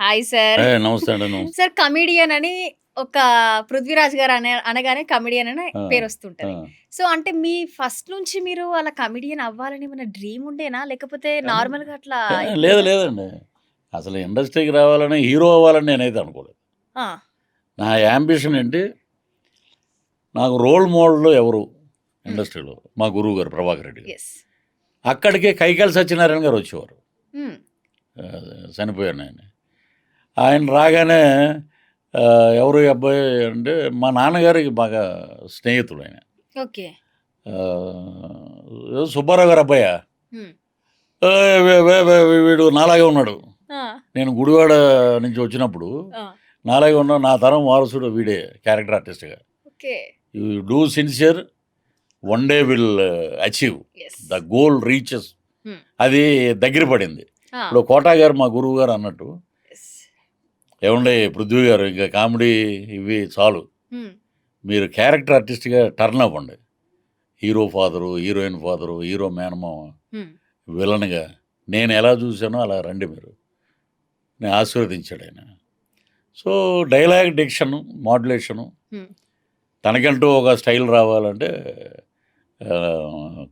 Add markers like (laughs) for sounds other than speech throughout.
Hi sir. నమస్తే sir comedian అని ఒక పృథ్వీరాజ్ గారు అనే అనగానే కమిడియన్ అని పేరు వస్తుంటది. సో అంటే మీ ఫస్ట్ నుంచి మీరు అలా కమిడియన్ అవ్వాలని మన డ్రీమ్ ఉండేనా? లేకపోతే నార్మల్గా అట్లా? లేదు లేదండి. అసలు ఇండస్ట్రీకి రావాలని హీరో అవ్వాలని నేనైతే అనుకోలేదు. నా యాంబిషన్ ఏంటి? నాకు రోల్ మోడల్ ఎవరు ఇండస్ట్రీలో? మా గురువు గారు ప్రభాకర్ రెడ్డి. అక్కడికే కైకాల సత్యనారాయణ గారు వచ్చేవారు. చనిపోయాను ఆయన ఆయన రాగానే ఎవరు అబ్బాయి అంటే మా నాన్నగారికి బాగా స్నేహితుడు ఆయన. ఓకే. సుబ్బారావు గారు అబ్బాయా? వీడు నాలాగే ఉన్నాడు. నేను గుడివాడ నుంచి వచ్చినప్పుడు నాలాగే ఉన్న నా తరం వారసుడు వీడే క్యారెక్టర్ ఆర్టిస్ట్గా you do sincere one day will achieve. The goal reaches. అది దగ్గర పడింది. ఇప్పుడు కోటా గారు మా గురువు గారు అన్నట్టు. ఏమండే పృథ్వీ గారు ఇంకా కామెడీ ఇవి చాలు. మీరు క్యారెక్టర్ ఆర్టిస్ట్గా టర్న్ అవ్వండి hero father heroine father hero మేనమామ మ్మ్. విలన్గా నేను ఎలా చూశానో అలా రండి మీరు నేను ఆశీర్వదించాడు ఆయన సో డైలాగ్ డిక్షను మాడ్యులేషను. తనకంటూ ఒక స్టైల్ రావాలంటే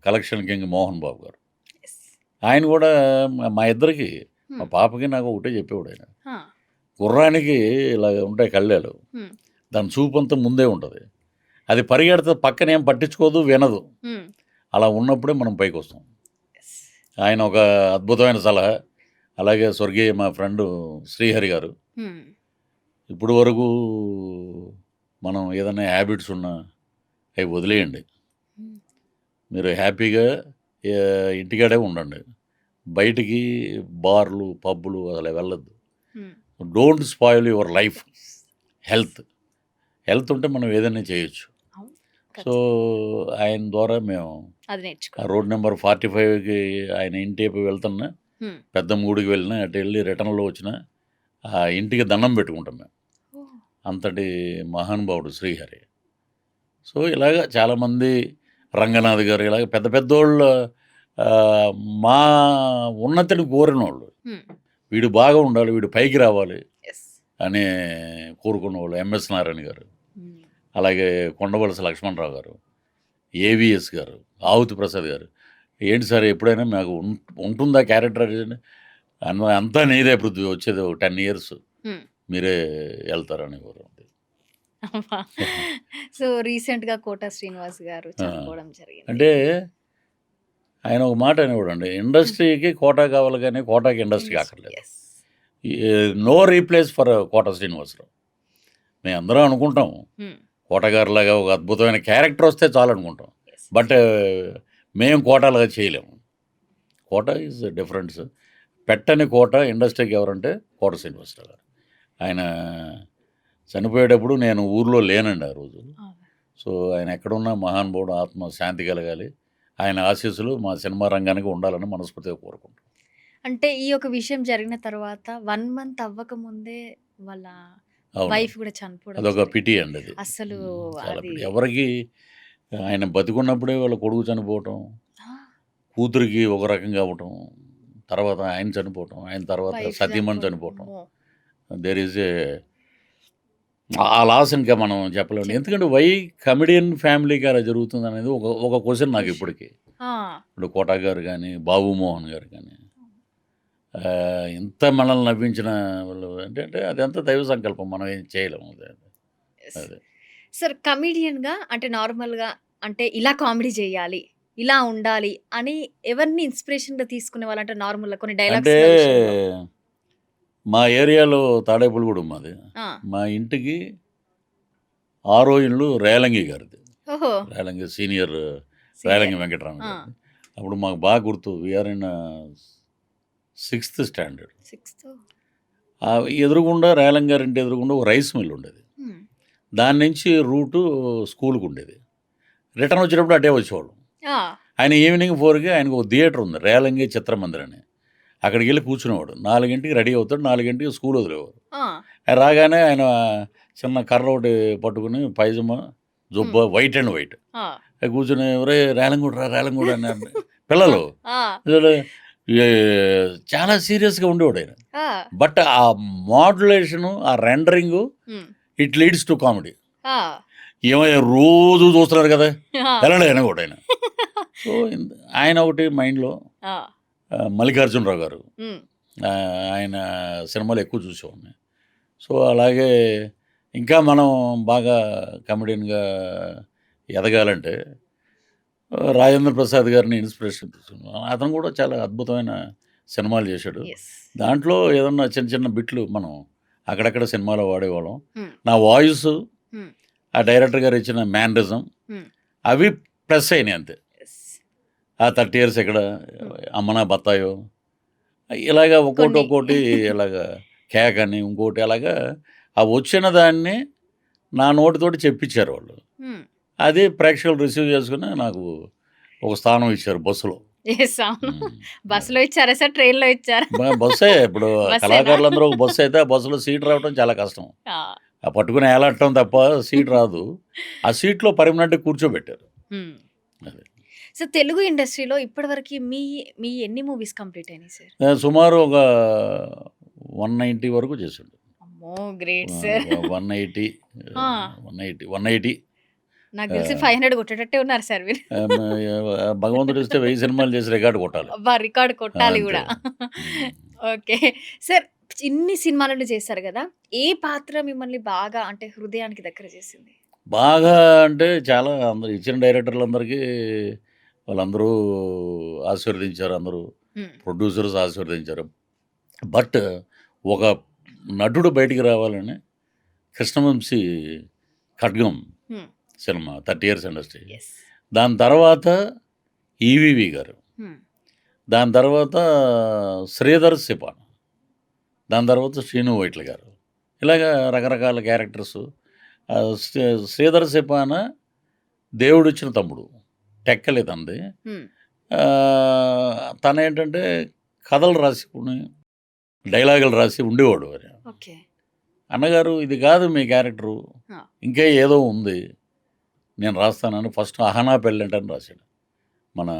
కలెక్షన్ కింగ్ మోహన్ బాబు గారు. ఆయన కూడా మా- ఇద్దరికి మా. పాపకి నాకు ఒకటే చెప్పేవాడు ఆయన గుర్రానికి ఇలా ఉంటాయి కళ్ళాలు. దాని చూపు అంతా ముందే ఉంటుంది అది పరిగెడితే పక్కన ఏం పట్టించుకోదు వినదు. అలా ఉన్నప్పుడే మనం పైకి వస్తాం. ఆయన ఒక అద్భుతమైన సలహా అలాగే స్వర్గీయ మా ఫ్రెండ్ శ్రీహరి గారు మ్మ్. ఇప్పుడు వరకు మనం ఏదైనా హ్యాబిట్స్ ఉన్నా అవి వదిలేయండి. మీరు హ్యాపీగా ఇంటికాడే ఉండండి బయటికి బార్లు పబ్బులు అసలు వెళ్ళొద్దు. Don't spoil your life health health ఉంటే మనం ఏదైనా చేయొచ్చు. సో ఆయన ద్వారా మేము రోడ్ నెంబర్ ఫార్టీ ఫైవ్కి ఆయన ఇంటి వైపు వెళ్తున్నా మ్మ్. పెద్దమ్మగుడికి వెళ్ళినా అటు వెళ్ళి రిటర్న్లో వచ్చిన ఆ ఇంటికి దండం పెట్టుకుంటాం మేము అంతటి మహానుభావుడు శ్రీహరి సో ఇలాగ చాలామంది రంగనాథ్ గారు ఇలాగ పెద్ద పెద్దోళ్ళు మా ఉన్నతిని కోరిన వాళ్ళు. వీడు బాగా ఉండాలి వీడు పైకి రావాలి. అని కోరుకున్న వాళ్ళు ఎంఎస్ నారాయణ గారు మ్మ్. అలాగే కొండవలస లక్ష్మణరావు గారు ఏవిఎస్ గారు ఆవుతి ప్రసాద్ గారు ఏంటి సార్ ఎప్పుడైనా మాకు ఉంటుందా క్యారెక్టర్ అని అన్న అంతా నీదే పృథ్వీ వచ్చేది ఒక టెన్ ఇయర్స్ మ్మ్. మీరే వెళ్తారని. (laughs) సో రీసెంట్గా కోట శ్రీనివాస్ గారు చనిపోవడం జరిగింది అంటే ఆయన ఒక మాట అనేవాడు అండి ఇండస్ట్రీకి కోటా కావాలి కానీ కోటాకి ఇండస్ట్రీకి అక్కర్లేదు Yes. No replace for Kota Srinivasa Rao మేము అందరం అనుకుంటాం మ్మ్. కోటగారులాగా ఒక అద్భుతమైన క్యారెక్టర్ వస్తే చాలు అనుకుంటాం. బట్ మేము కోటలాగా చేయలేము కోట ఈజ్ డిఫరెన్స్ పెట్టని కోట ఇండస్ట్రీకి ఎవరంటే కోట శ్రీనివాసరావు గారు ఆయన చనిపోయేటప్పుడు నేను ఊర్లో లేనండి ఆ రోజు. సో ఆయన ఎక్కడున్నా మహానుభావుడు ఆత్మ శాంతి కలగాలి ఆయన ఆశీస్సులు మా సినిమా రంగానికి ఉండాలని మనస్ఫూర్తిగా కోరుకుంటాం అంటే ఈ ఒక విషయం జరిగిన తర్వాత వన్ మంత్ అవ్వక ముందే వాళ్ళ వైఫ్ కూడా చనిపోవడం అదొక. పిటి అండి అది అసలు ఎవరికి ఆయన బతికున్నప్పుడే వాళ్ళ కొడుకు చనిపోవటం కూతురికి ఒక రకంగా అవ్వటం తర్వాత ఆయన చనిపోవటం ఆయన తర్వాత సతీమణి. చనిపోవటం. దేర్ ఈజ్ ఏ ఆ లాస్ ఇంకా మనం చెప్పలేము ఎందుకంటే వై కమెడియన్ ఫ్యామిలీకి అలా జరుగుతుంది అనేది ఒక ఒక క్వశ్చన్ నాకు ఇప్పటికి. ఇప్పుడు కోటా గారు కానీ బాబు మోహన్ గారు కానీ ఇంత మనల్ని నవ్వించిన వాళ్ళు ఏంటంటే అదంతా దైవ సంకల్పం మనం ఏం చేయలేము అదే. అదే. సార్ కమిడియన్గా అంటే నార్మల్గా అంటే ఇలా కామెడీ చేయాలి ఇలా ఉండాలి అని ఎవరిని ఇన్స్పిరేషన్గా తీసుకునే వాళ్ళు అంటే నార్మల్గా కొన్ని అంటే డైలాగ్స్ మా ఏరియాలో తాడేపులగూడెం మాది. మా ఇంటికి ఆరో ఇల్లు రేలంగి గారిది. రేలంగి సీనియర్ రేలంగి వెంకటరామ. గారిది. అప్పుడు మాకు బాగా గుర్తు వీఆర్ ఇన్ సిక్స్త్ స్టాండర్డ్ ఎదురుగుండా రేలంగి గారి ఇంటి ఎదురుగుండా ఒక రైస్ మిల్ ఉండేది. దాని నుంచి రూటు స్కూల్కి ఉండేది. రిటర్న్ వచ్చేటప్పుడు అటే వచ్చేవాళ్ళం. ఆయన ఈవినింగ్ ఫోర్కి ఆయనకు ఒక థియేటర్ ఉంది రేలంగి చిత్రమందిర్ అని. అక్కడికి వెళ్ళి కూర్చునేవాడు. నాలుగింటికి రెడీ అవుతాడు నాలుగింటికి స్కూల్ వదిలేవారు. రాగానే ఆయన చిన్న కర్ర ఒకటి పట్టుకుని పైజమా జుబ్బ వైట్ అండ్ వైట్. కూర్చుని ఎవరే రేలంగూడ రా రేలంగూడ అని. పిల్లలు. చాలా సీరియస్గా ఉండేవాడు ఆయన. బట్ ఆ మాడ్యులేషను ఆ rendering it leads to comedy. ఏమయ్యా రోజు చూస్తున్నారు కదా. వెళ్ళండి ఆయన కూడా ఆయన. (laughs) ఆయన ఒకటి మైండ్లో మల్లికార్జునరావు గారు ఆయన సినిమాలు ఎక్కువ చూసేవాడిని సో అలాగే ఇంకా మనం బాగా కమెడియన్గా ఎదగాలంటే రాజేంద్ర ప్రసాద్ గారిని ఇన్స్పిరేషన్ తీసుకున్నాను అతను కూడా చాలా అద్భుతమైన సినిమాలు చేశాడు. దాంట్లో ఏదన్నా చిన్న చిన్న బిట్లు మనం అక్కడక్కడ సినిమాలో వాడేవాళ్ళం. నా వాయిస్. ఆ డైరెక్టర్ గారు ఇచ్చిన మ్యానరిజం. అవి ప్లస్ అయినాయి అంతే. ఆ థర్టీ ఇయర్స్ ఇక్కడ అమ్మనా బత్తాయో? ఇలాగా ఒక్కోటి. ఒక్కోటి ఇలాగా కేక్ అని ఇంకోటి అలాగా ఆ వచ్చిన దాన్ని నా నోటితోటి చెప్పించారు వాళ్ళు. అది ప్రేక్షకులు రిసీవ్ చేసుకుని నాకు ఒక స్థానం ఇచ్చారు బస్సులో. బస్సులో ఇచ్చారా సార్? ట్రైన్లో ఇచ్చారా? బస్సే. ఇప్పుడు? కళాకారులందరూ ఒక బస్సు అయితే ఆ బస్సులో సీట్ రావడం చాలా కష్టం. ఆ, పట్టుకుని ఏలాడటం తప్ప సీట్ రాదు. ఆ సీట్లో పర్మనెంట్ కూర్చోబెట్టారు. అదే. సో తెలుగు ఇండస్ట్రీలో ఇప్పటివరకు మీ మీ ఎన్ని మూవీస్ కంప్లీట్ అయినాయి సార్? సుమారు ఒక వన్ నైంటీ వరకు చేసిండు. అమ్మో great sir. One eighty. One eighty one eighty నాకు తెలిసి. ఫైవ్ హండ్రెడ్ కొట్టేటట్టే ఉన్నారు సార్ మీరు భగవంతుడు ఇస్తే వెయ్యి సినిమాలు చేసి రికార్డు కొట్టాలి. అబ్బా రికార్డ్ కొట్టాలి. కూడా. ఓకే. సార్ ఇన్ని సినిమాలను చేశారు కదా ఏ పాత్ర మిమ్మల్ని బాగా అంటే హృదయానికి దగ్గర చేసింది? బాగా అంటే చాలా అందరు ఇచ్చిన డైరెక్టర్లందరికీ వాళ్ళందరూ ఆశీర్వదించారు అందరూ ప్రొడ్యూసర్స్ ఆశీర్వదించారు. బట్ ఒక నటుడు బయటికి రావాలని Krishna Vamsi Khadgam. Cinema thirty years industry. దాని తర్వాత ఈవివి గారు. దాని తర్వాత శ్రీధర్ సిపాన్ దాని తర్వాత శ్రీను వైట్ల గారు. ఇలాగ రకరకాల క్యారెక్టర్స్. శ్రీధర్ సిపాన దేవుడు ఇచ్చిన తమ్ముడు. టెక్కలేదు అంది ఉమ్, తన ఏంటంటే కథలు రాసుకుని డైలాగులు రాసి ఉండేవాడు అన్నగారు ఇది కాదు మీ క్యారెక్టరు. ఇంకా ఏదో ఉంది. నేను రాస్తానని ఫస్ట్ అహనా పెళ్ళంటే అని రాశాడు. మన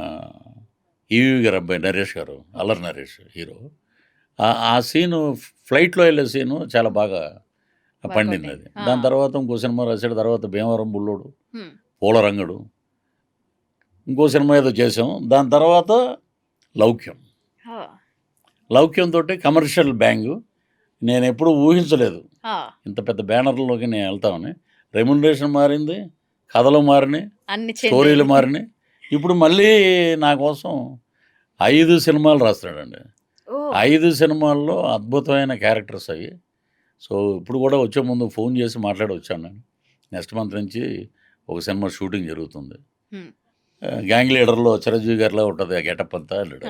ఈవి గారు అబ్బాయి నరేష్ గారు అల్లరి నరేష్ హీరో. ఆ- సీను ఫ్లైట్లో వెళ్ళే సీను చాలా బాగా పండింది అది. దాని తర్వాత ఇంకో సినిమా రాశాడు తర్వాత భీమవరం బుల్లోడు పూలరంగడు ఇంకో సినిమా ఏదో చేసాం దాని తర్వాత లౌక్యం. లౌక్యంతో కమర్షియల్ బ్యాంగు. నేను ఎప్పుడూ ఊహించలేదు. ఇంత పెద్ద బ్యానర్లోకి నేను వెళ్తామని. రెమ్యునరేషన్ మారింది కథలు మారినాయి స్టోరీలు. మారినాయి. ఇప్పుడు మళ్ళీ నా కోసం ఐదు సినిమాలు రాస్తున్నాడండి. ఐదు సినిమాల్లో అద్భుతమైన క్యారెక్టర్స్ అవి సో ఇప్పుడు కూడా వచ్చే ముందు ఫోన్ చేసి మాట్లాడి వచ్చాను నేను. నెక్స్ట్ మంత్ నుంచి ఒక సినిమా షూటింగ్ జరుగుతుంది. గ్యాంగ్ లీడర్లో చిరంజీవి గారిలా ఉంటుంది ఆ గెటప్ అంతా అల్లుడు.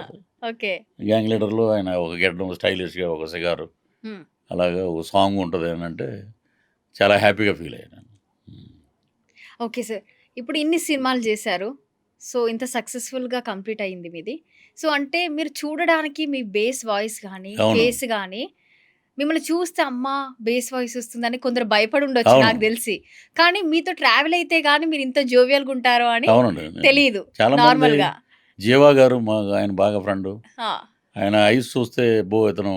ఓకే. గ్యాంగ్ లీడర్లో ఆయన ఒక గెడ్డం స్టైలిష్గా ఒక సిగారు. అలాగా ఒక సాంగ్ ఉంటుంది అంటే చాలా హ్యాపీగా ఫీల్ అయ్యాను ఓకే సార్. ఇప్పుడు ఇన్ని సినిమాలు చేశారు. సో ఇంత సక్సెస్ఫుల్గా కంప్లీట్ అయింది మీది. సో అంటే మీరు చూడడానికి మీ బేస్ వాయిస్ కానీ. ఫేస్ కానీ మిమ్మల్ని చూస్తే అమ్మ బేస్ వాయిస్ వస్తుందని కొందరు భయపడి ఉండొచ్చు. నాకు తెలిసి. కానీ మీతో ట్రావెల్ అయితే కానీ మీరు ఇంత జోవియల్గా ఉంటారో అని తెలియదు చాలా నార్మల్గా. జీవా గారు మా ఆయన బాగా ఫ్రెండ్ ఆయన ఐస్ చూస్తే బో ఇతను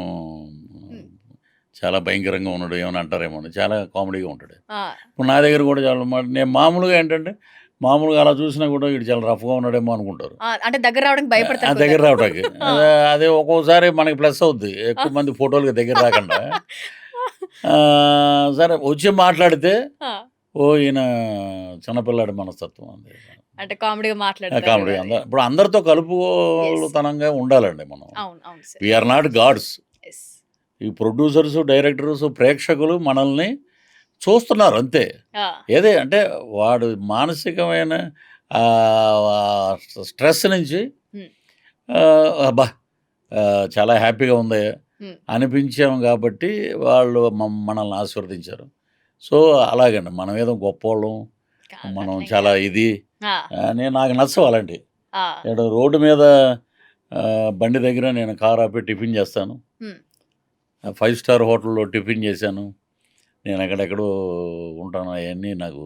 చాలా భయంకరంగా ఉన్నాడు ఏమని అంటారేమో చాలా కామెడీగా ఉంటాడు. ఇప్పుడు నా దగ్గర కూడా చాలా నేను మామూలుగా ఏంటంటే మామూలుగా అలా చూసినా కూడా వీడు చాలా రఫ్గా ఉన్నాడేమో అనుకుంటారు. అంటే దగ్గర రావడానికి భయపడతారు దగ్గర. రావడానికి. అదే ఒక్కోసారి మనకి ప్లస్ అవుద్ది. ఎక్కువ మంది ఫోటోలకి దగ్గర రాకుండా. సరే వచ్చి మాట్లాడితే ఓ ఈయన చిన్నపిల్లాడి మనస్తత్వం అంది. అంటే కామెడీగా మాట్లాడతారు కామెడీ ఇప్పుడు అందరితో కలుపుతనంగా ఉండాలండి మనం. వీఆర్ నాట్ గాడ్స్ ఈ ప్రొడ్యూసర్స్ డైరెక్టర్స్ ప్రేక్షకులు మనల్ని చూస్తున్నారు అంతే. ఏదే అంటే వాడు మానసికమైన స్ట్రెస్ నుంచి అబ్బా చాలా హ్యాపీగా ఉంది. అనిపించాం కాబట్టి వాళ్ళు మనల్ని ఆశీర్వదించారు. సో అలాగండి. మనం ఏదో గొప్పవాళ్ళం మనం చాలా ఇది. అని నాకు నచ్చవు అలాంటివి నేను రోడ్డు మీద బండి దగ్గర నేను కార్ ఆపి టిఫిన్ చేస్తాను. ఫైవ్ స్టార్ హోటల్లో టిఫిన్ చేశాను. నేను ఎక్కడెక్కడో ఉంటాను అవన్నీ నాకు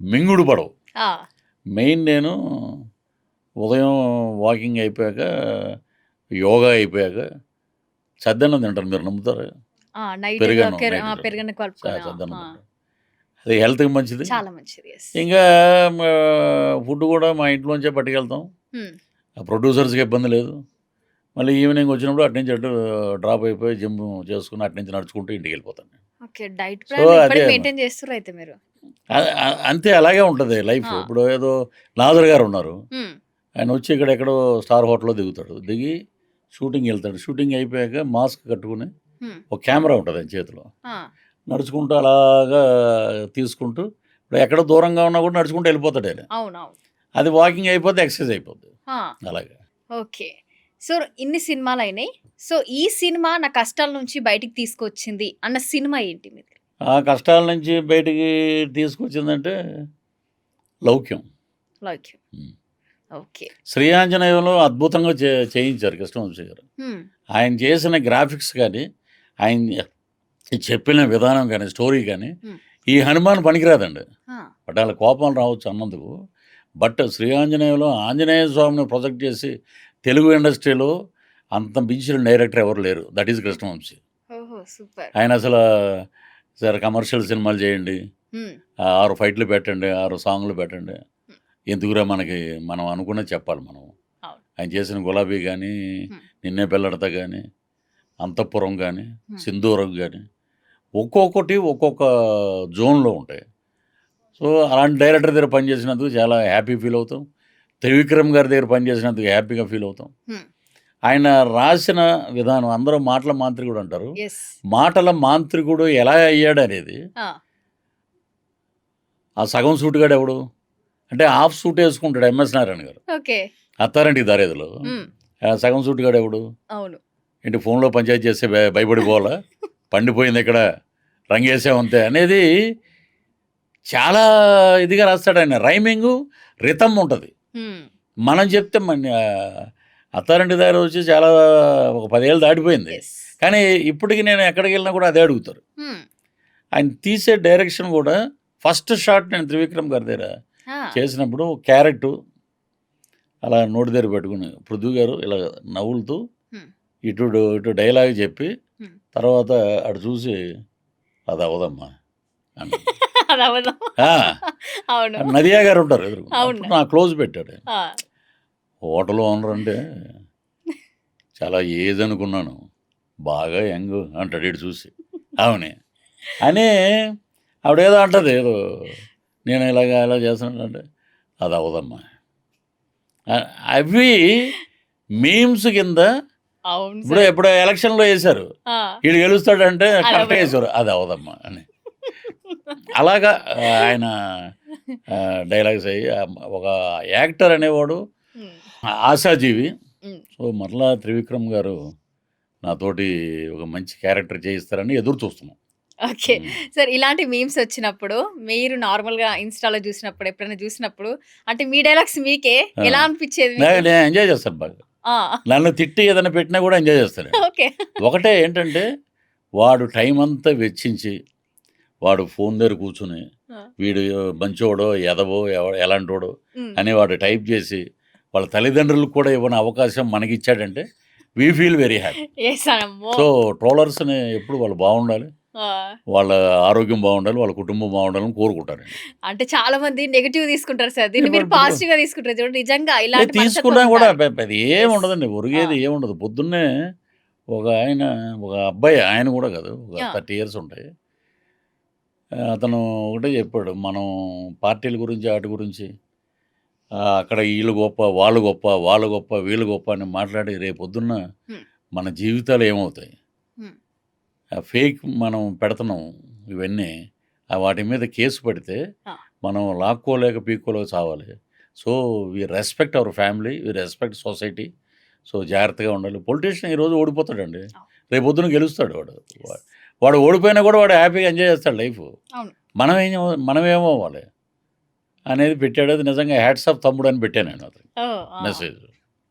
మింగుడు పడవు. మెయిన్ నేను ఉదయం వాకింగ్ అయిపోయాక యోగా అయిపోయాక చద్దన్నం తింటారు మీరు నమ్ముతారు? పెరుగన్నం! తింటారు. అది హెల్త్కి మంచిది. చాలా మంచిది. ఇంకా ఫుడ్ కూడా మా ఇంట్లోంచే పట్టుకెళ్తాం. ఆ ప్రొడ్యూసర్స్కి ఇబ్బంది లేదు. మళ్ళీ ఈవినింగ్ వచ్చినప్పుడు అటు నుంచి అటు డ్రాప్ అయిపోయి జిమ్ చేసుకుని అటు నుంచి నడుచుకుంటూ ఇంటికి వెళ్ళిపోతాను ఓకే. డైట్ ప్లాన్ మెయింటైన్ అయితే మీరు. అంతే అలాగే ఉంటుంది లైఫ్. ఇప్పుడు ఏదో నాదర్ గారు ఉన్నారు. ఆయన వచ్చి ఇక్కడ ఎక్కడో స్టార్ హోటల్లో దిగుతాడు దిగి షూటింగ్ వెళ్తాడు షూటింగ్ అయిపోయాక మాస్క్ కట్టుకుని. ఒక కెమెరా ఉంటుంది ఆయన చేతిలో! నడుచుకుంటూ అలాగా తీసుకుంటూ ఇప్పుడు ఎక్కడ దూరంగా ఉన్నా కూడా నడుచుకుంటూ వెళ్ళిపోతాడు ఆయన. అది వాకింగ్ అయిపోతే ఎక్సర్సైజ్ అయిపోద్ది! అలాగే ఓకే. సో ఇన్ని సినిమాలయినాయి. సో ఈ సినిమా నా కష్టాల నుంచి బయటికి తీసుకొచ్చింది అన్న సినిమా ఏంటి మీది? ఆ కష్టాల నుంచి బయటికి తీసుకొచ్చిందంటే లౌక్యం లౌక్యం. ఓకే. శ్రీఆంజనేయంలో అద్భుతంగా చే చేయించారు కృష్ణవంశీ గారు. ఆయన చేసిన గ్రాఫిక్స్ కానీ ఆయన చెప్పిన విధానం కానీ స్టోరీ కానీ. ఈ హనుమాన్ పనికిరాదండి! బట్ వాళ్ళ కోపం రావచ్చు అన్నందుకు బట్ శ్రీ ఆంజనేయంలో ఆంజనేయ స్వామిని ప్రొజెక్ట్ చేసి తెలుగు ఇండస్ట్రీలో అంత మించిన డైరెక్టర్ ఎవరు లేరు దట్ ఈజ్ కృష్ణవంశీ. ఆయన అసలు సార్ కమర్షియల్ సినిమాలు చేయండి ఆరు ఫైట్లు పెట్టండి ఆరు సాంగ్లు పెట్టండి ఎందుకురా మనకి మనం అనుకున్నది చెప్పాలి మనం. ఆయన చేసిన గులాబీ కానీ. నిన్నే పెళ్ళడత కానీ అంతఃపురం కానీ. సింధూరం కానీ ఒక్కొక్కటి ఒక్కొక్క జోన్లో ఉంటాయి సో అలాంటి డైరెక్టర్ దగ్గర పనిచేసినందుకు చాలా హ్యాపీ ఫీల్ అవుతాం త్రివిక్రమ్ గారి దగ్గర పనిచేసినందుకు హ్యాపీగా ఫీల్ అవుతాం. ఆయన రాసిన విధానం అందరూ మాటల మాంత్రికుడు అంటారు. మాటల మాంత్రికుడు ఎలా అయ్యాడు అనేది ఆ! సగం సూటుగాడు ఎవడు అంటే హాఫ్ సూట్ వేసుకుంటాడు ఎంఎస్ నారాయణ గారు. అత్తారింటికి దారేదిలో సగం సూటుగాడు ఎవడు అవును. ఏంటి ఫోన్లో పంచాయతీ చేస్తే భయ- భయపడిపోవాలా పండిపోయింది ఇక్కడ రంగేసామంతే అనేది చాలా ఇదిగా రాస్తాడు ఆయన రైమింగ్ రితం ఉంటుంది. మనం చెప్తే మన అత్తారింటి దగ్గర వచ్చి చాలా ఒక పదేళ్ళు దాటిపోయింది. కానీ ఇప్పటికి నేను ఎక్కడికి వెళ్ళినా కూడా అదే అడుగుతారు. ఆయన తీసే డైరెక్షన్ కూడా ఫస్ట్ షాట్ నేను త్రివిక్రమ్ గారి దగ్గర! చేసినప్పుడు క్యారెట్ అలా నోటి దగ్గర పెట్టుకుని పృథ్వీ గారు ఇలా నవ్వులుతూ. ఇటు ఇటు డైలాగ్ చెప్పి. తర్వాత అటు చూసి అది అవదమ్మా అన్నాడు. (laughs) అవును. నదియా గారు ఉంటారు ఎదురు. నా క్లోజ్ పెట్టాడు! హోటల్ ఓనర్ అంటే చాలా ఏజ్ అనుకున్నాను బాగా యంగ్ అంటాడు ఇటు చూసి అవునే అని ఆవిడేదో అంటది ఏదో నేను ఇలాగ ఇలా చేస్తున్నానంటే అది అవదమ్మా అవి మీమ్స్ కింద ఇప్పుడు. ఎప్పుడో ఎలక్షన్లో వేశారు! వీడు గెలుస్తాడంటే కరెక్ట్. వేశారు అది అవదమ్మా అని అలాగా ఆయన డైలాగ్స్ అయ్యి ఒక యాక్టర్ అనేవాడు. ఆశాజీవి. సో మరలా త్రివిక్రమ్ గారు నాతోటి ఒక మంచి క్యారెక్టర్ చేయిస్తారని ఎదురు చూస్తున్నాం ఓకే. సార్ ఇలాంటి మీమ్స్ వచ్చినప్పుడు మీరు నార్మల్‌గా ఇన్‌స్టాలో చూసినప్పుడు ఎప్పుడైనా చూసినప్పుడు అంటే మీ డైలాగ్స్ మీకే. ఎలా అనిపించేది? నేను ఎంజాయ్ చేస్తాను బాగా! నన్ను తిట్టి ఏదైనా పెట్టినా కూడా ఎంజాయ్ చేస్తాను ఓకే. ఒకటే ఏంటంటే వాడు టైం అంతా వెచ్చించి వాడు ఫోన్ దగ్గర కూర్చుని! వీడు మంచోడో ఎదవో ఎలాంటోడో. అని వాడు టైప్ చేసి వాళ్ళ తల్లిదండ్రులకు కూడా ఇవ్వని అవకాశం మనకి ఇచ్చాడంటే we feel very happy! So ట్రోలర్స్ని ఎప్పుడు వాళ్ళు బాగుండాలి! వాళ్ళ ఆరోగ్యం బాగుండాలి వాళ్ళ కుటుంబం బాగుండాలని కోరుకుంటారండి అంటే చాలా మంది నెగెటివ్ తీసుకుంటారు సార్. దీన్ని మీరు ఇప్పుడు- పాజిటివ్‌గా తీసుకుంటారు చూడండి. నిజంగా ఏ ఇలాంటి తీసుకున్నా కూడా ఏం. ఉండదండి ఒరిగేది. ఏముండదు పొద్దున్నే ఒక ఆయన ఒక అబ్బాయి ఆయన కూడా కాదు ఒక. థర్టీ ఇయర్స్ ఉంటాయి అతను ఒకటే చెప్పాడు మనం పార్టీల గురించి వాటి గురించి అక్కడ వీళ్ళు గొప్ప వాళ్ళు గొప్ప వాళ్ళు గొప్ప వీళ్ళు గొప్ప అని మాట్లాడి రేపు పొద్దున్న Hmm. మన జీవితాలు ఏమవుతాయి. ఆ ఫేక్ మనం పెడుతున్నాం ఇవన్నీ ఆ వాటి మీద కేసు పెడితే. మనం లాక్కోలేక పీక్కోలేక చావాలి so we respect our family we respect society so జాగ్రత్తగా ఉండాలి పొలిటీషియన్ ఈరోజు ఓడిపోతాడండి అవును. రేపు పొద్దున గెలుస్తాడు వాడు వాడు ఓడిపోయినా కూడా వాడు హ్యాపీగా ఎంజాయ్ చేస్తాడు లైఫ్. అవును. మనం ఏం మనం ఏమవ్వాలి అనేది పెట్టాడు. అది నిజంగా హ్యాట్స్ ఆఫ్ తమ్ముడు అని పెట్టాను నేను అతను! మెసేజ్.